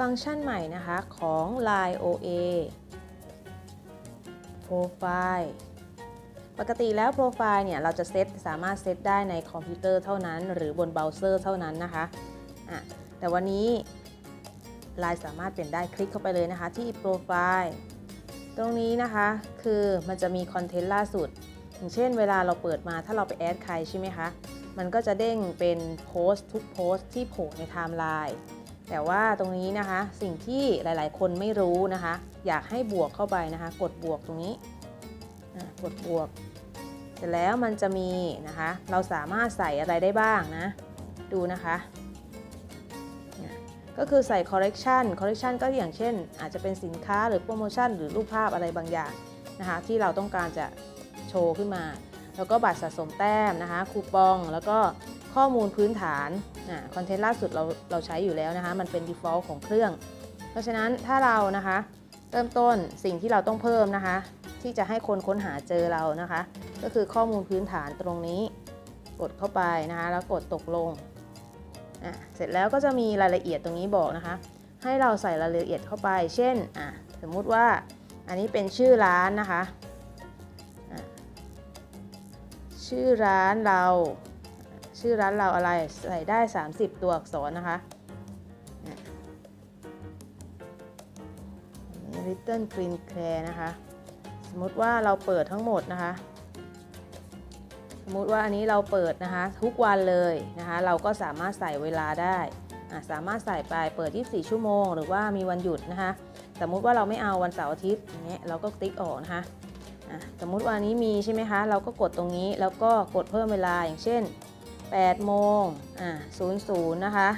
ฟังก์ชันใหม่นะคะของ Line OA Profile ปกติแล้วโปรไฟล์เนี่ยเราจะเซตสามารถเซตได้ในคอมพิวเตอร์เท่านั้น หรือบนเบราว์เซอร์เท่านั้นนะคะะแต่วันนี้ Line สามารถเปลี่ยนได้คลิกเข้าไปเลยนะคะ ที่โปรไฟล์ตรงนี้นะคะคือมันจะมีคอนเทนต์ล่าสุด อย่างเช่นเวลาเราเปิดมาถ้าเราไปแอดใครใช่ไหมคะ มันก็จะเด้งเป็นโพสต์ทุกโพสต์ที่โผล่ในไทม์ไลน์ แต่ว่าตรงนี้นะคะสิ่งที่หลายๆ คนไม่รู้นะคะ อยากให้บวกเข้าไปนะคะ กดบวกตรงนี้กดบวก เสร็จแล้วมันจะมีนะคะ เราสามารถใส่อะไรได้บ้างนะ ดูนะคะก็คือใส่ correction correction ก็อย่างเช่น อาจจะเป็นสินค้าหรือโปรโมชั่นหรือรูปภาพอะไรบางอย่างนะคะ ที่เราต้องการจะโชว์ขึ้นมา แล้วก็บัตรสะสมแต้มนะคะ คูปองแล้วก็ ข้อมูลพื้นฐานคอนเทนต์ล่าสุดเราเราใช้อยู่แล้วนะคะ มันเป็น default ของเครื่อง เพราะฉะนั้นถ้าเรานะคะเริ่มต้นสิ่งที่เราต้องเพิ่มนะคะ ที่จะให้คนค้นหาเจอเรานะคะ ก็คือข้อมูลพื้นฐานตรงนี้ กดเข้าไปนะคะ แล้วกดตกลงอะเสร็จแล้วก็จะมีรายละเอียดตรงนี้บอกนะคะ ให้เราใส่รายละเอียดเข้าไป เช่นอะสมมุติว่าอันนี้เป็นชื่อร้านนะคะะชื่อร้านเรา ชื่อร้านเราอะไรใส่ได้ 30 ตัวอักษรนะคะ Little Green Care นะคะ สมมติว่าเราเปิดทั้งหมดนะคะ สมมติว่าอันนี้เราเปิดนะคะ ทุกวันเลยนะคะ เราก็สามารถใส่เวลาได้ สามารถใส่ไปเปิด 24 ชั่วโมง หรือว่ามีวันหยุดนะคะ สมมุติว่าเราไม่เอาวันเสาร์อาทิตย์อย่างเงี้ยเราก็ติ๊กออกนะคะสมมุติวันนี้มีใช่ไหมคะ เราก็กดตรงนี้แล้วก็กดเพิ่มเวลาอย่างเช่น 8โมงอะ00นะคะ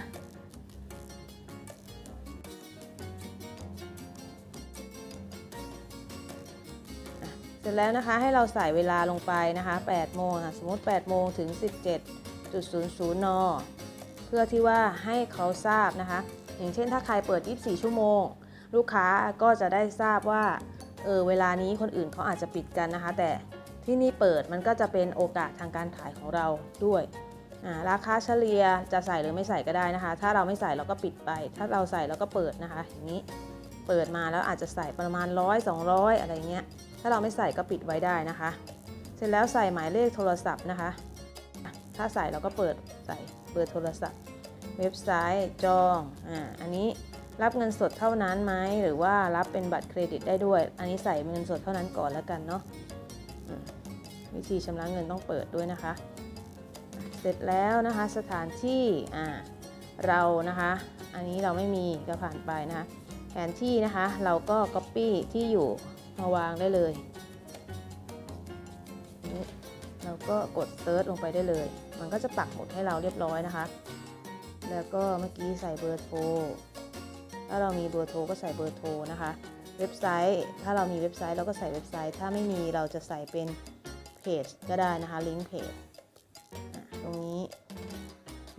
เสร็จแล้วนะคะให้เราใส่เวลาลงไปนะคะ8โมงอะสมมติ8โมงถึง 17.00 น เพื่อที่ว่าให้เขาทราบนะคะ อย่างเช่นถ้าใครเปิด 24 ชั่วโมง ลูกค้าก็จะได้ทราบว่าเออเวลานี้คนอื่นเขาอาจจะปิดกันนะคะ แต่ที่นี่เปิดมันก็จะเป็นโอกาสทางการขายของเราด้วย ราคาเฉลี่ยจะใส่หรือไม่ใส่ก็ได้นะคะ ถ้าเราไม่ใส่เราก็ปิดไป ถ้าเราใส่เราก็เปิดนะคะ อย่างนี้เปิดมาแล้วอาจจะใส่ประมาณ100 200อะไรเงี้ย ถ้าเราไม่ใส่ก็ปิดไว้ได้นะคะ เสร็จแล้วใส่หมายเลขโทรศัพท์นะคะ ถ้าใส่เราก็เปิดใส่เบอร์โทรศัพท์ เว็บไซต์จองอ่าอันนี้รับเงินสดเท่านั้นไหมหรือว่ารับเป็นบัตรเครดิตได้ด้วย อันนี้ใส่เงินสดเท่านั้นก่อนแล้วกันเนาะวิธีชำระเงินต้องเปิดด้วยนะคะ เสร็จแล้วนะคะสถานที่เรานะคะ อันนี้เราไม่มีก็ผ่านไปนะคะแผนที่นะคะเราก็ Copy ที่อยู่มาวางได้เลยนี่เราก็กดเซิร์ชลงไปได้เลย มันก็จะปักหมุดให้เราเรียบร้อยนะคะ แล้วก็เมื่อกี้ใส่เบอร์โทร ถ้าเรามีเบอร์โทรก็ใส่เบอร์โทรนะคะ เว็บไซต์ ถ้าเรามีเว็บไซต์เราก็ใส่เว็บไซต์ ถ้าไม่มีเราจะใส่เป็นเพจก็ได้นะคะ ลิงก์เพจ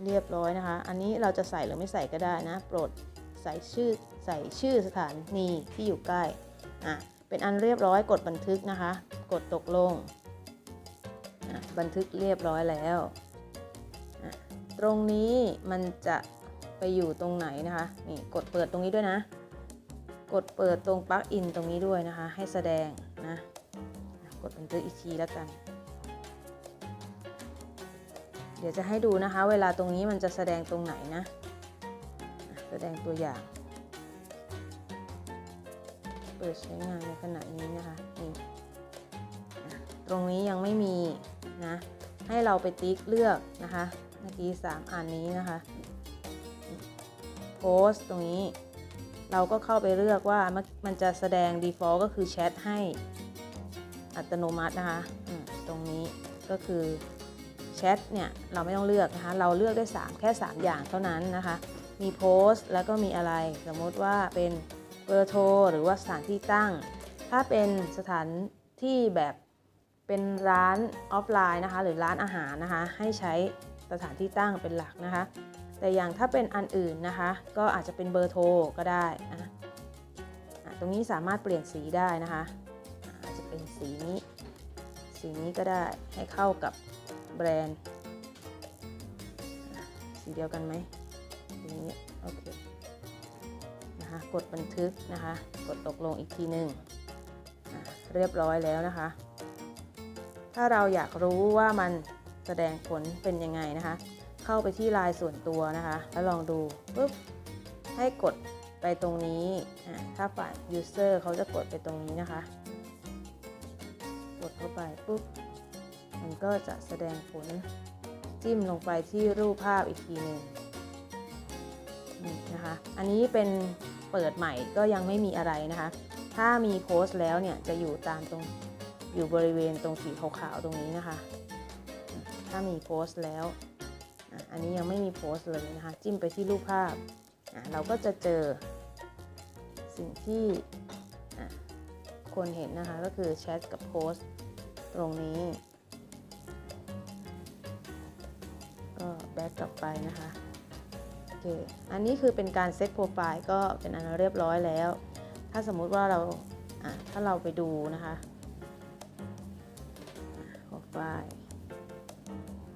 เรียบร้อยนะคะ อันนี้เราจะใส่หรือไม่ใส่ก็ได้นะ โปรดใส่ชื่อใส่ชื่อสถานีที่อยู่ใกล้อะเป็นอันเรียบร้อยกดบันทึกนะคะ กดตกลง บันทึกเรียบร้อยแล้ว ตรงนี้มันจะไปอยู่ตรงไหนนะคะนี่กดเปิดตรงนี้ด้วยนะ กดเปิดตรงปลั๊กอินตรงนี้ด้วยนะคะ ให้แสดงนะอะกดบันทึกอีกทีแล้วกัน เดี๋ยวจะให้ดูนะคะ เวลาตรงนี้มันจะแสดงตรงไหนนะ แสดงตัวอย่าง เปิดใช้งานในขณะนี้นะคะนี่ตรงนี้ยังไม่มีนะ ให้เราไปติ๊กเลือกนะคะ เมื่อกี้ 3 อันนี้นะคะโพสตรงนี้เราก็เข้าไปเลือกว่ามันมันจะแสดง default ก็คือแชทให้อัตโนมัตินะคะ ตรงนี้ก็คือ แชทเนี่ยเราไม่ต้องเลือกนะคะ เราเลือกได้ 3 แค่ 3 อย่างเท่านั้นนะคะ มีโพสต์แล้วก็มีอะไร สมมติว่าเป็นเบอร์โทรหรือว่าสถานที่ตั้ง ถ้าเป็นสถานที่แบบเป็นร้านออฟไลน์นะคะ หรือร้านอาหารนะคะ ให้ใช้สถานที่ตั้งเป็นหลักนะคะ แต่อย่างถ้าเป็นอันอื่นนะคะ ก็อาจจะเป็นเบอร์โทรก็ได้นะะตรงนี้สามารถเปลี่ยนสีได้นะคะอะอาจจะเป็นสีนี้ สีนี้ก็ได้ให้เข้ากับ แบรนด์ สีเดียวกันไหมสีนี้โอเคนะคะกดบันทึกนะคะ กดตกลงอีกทีหนึ่งเรียบร้อยแล้วนะคะ ถ้าเราอยากรู้ว่ามันแสดงผลเป็นยังไงนะคะ เข้าไปที่ลน์ส่วนตัวนะคะ แล้วลองดูปุ๊บให้กดไปตรงนี้อะถ้าฝ่าย user เขาจะกดไปตรงนี้นะคะ กดเข้าไปปุ๊บ มันก็จะแสดงผลจิ้มลงไปที่รูปภาพอีกทีหนึ่งนะคะ อันนี้เป็นเปิดใหม่ก็ยังไม่มีอะไรนะคะ ถ้ามีโพสต์แล้วเนี่ยจะอยู่ตามตรงอยู่บริเวณตรงสีขาวๆตรงนี้นะคะ ถ้ามีโพสต์แล้ว อันนี้ยังไม่มีโพสต์เลยนะคะ จิ้มไปที่รูปภาพ เราก็จะเจอสิ่งที่คนเห็นนะคะก็คือแชทกับโพสต์ตรงนี้ ก็แบ็กกลับไปนะคะโอเคอันนี้คือเป็นการเซตโปรไฟล์ก็เป็นอันเรียบร้อยแล้ว ถ้าสมมุติว่าเราถ้าเราไปดูนะคะโปรไฟล์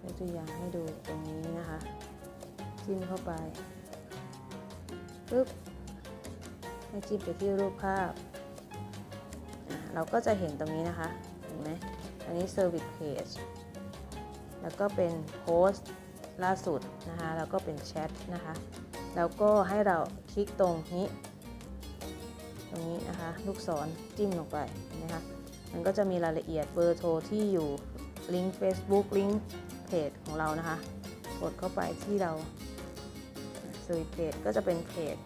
ยกตัวอย่างให้ดูตรงนี้นะคะจิ้มเข้าไปปึ๊บให้จิ้มไปที่รูปภาพ เราก็จะเห็นตรงนี้นะคะ เห็นไหมอันนี้ Service Page แล้วก็เป็นโพสต์ ล่าสุดนะคะแล้วก็เป็นแชทนะคะแล้วก็ให้เราคลิกตรงนี้ ตรงนี้นะคะ ลูกศรจิ้มลงไปเห็นไหมคะมันก็จะมีรายละเอียดเบอร์โทรที่อยู่ลิงก์ Facebook ลิงก์เพจของเรานะคะ กดเข้าไปที่เราซื้อเพจก็จะเป็นเพจ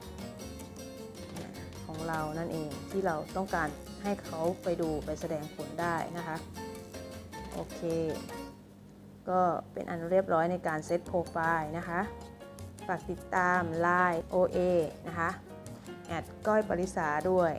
ของเรานั่นเองที่เราต้องการให้เขาไปดูไปแสดงผลได้นะคะ โอเค ก็เป็นอันเรียบร้อยในการเซตโปรไฟล์นะคะ ฝากติดตาม Line OA นะคะ แอดก้อยปริสาด้วย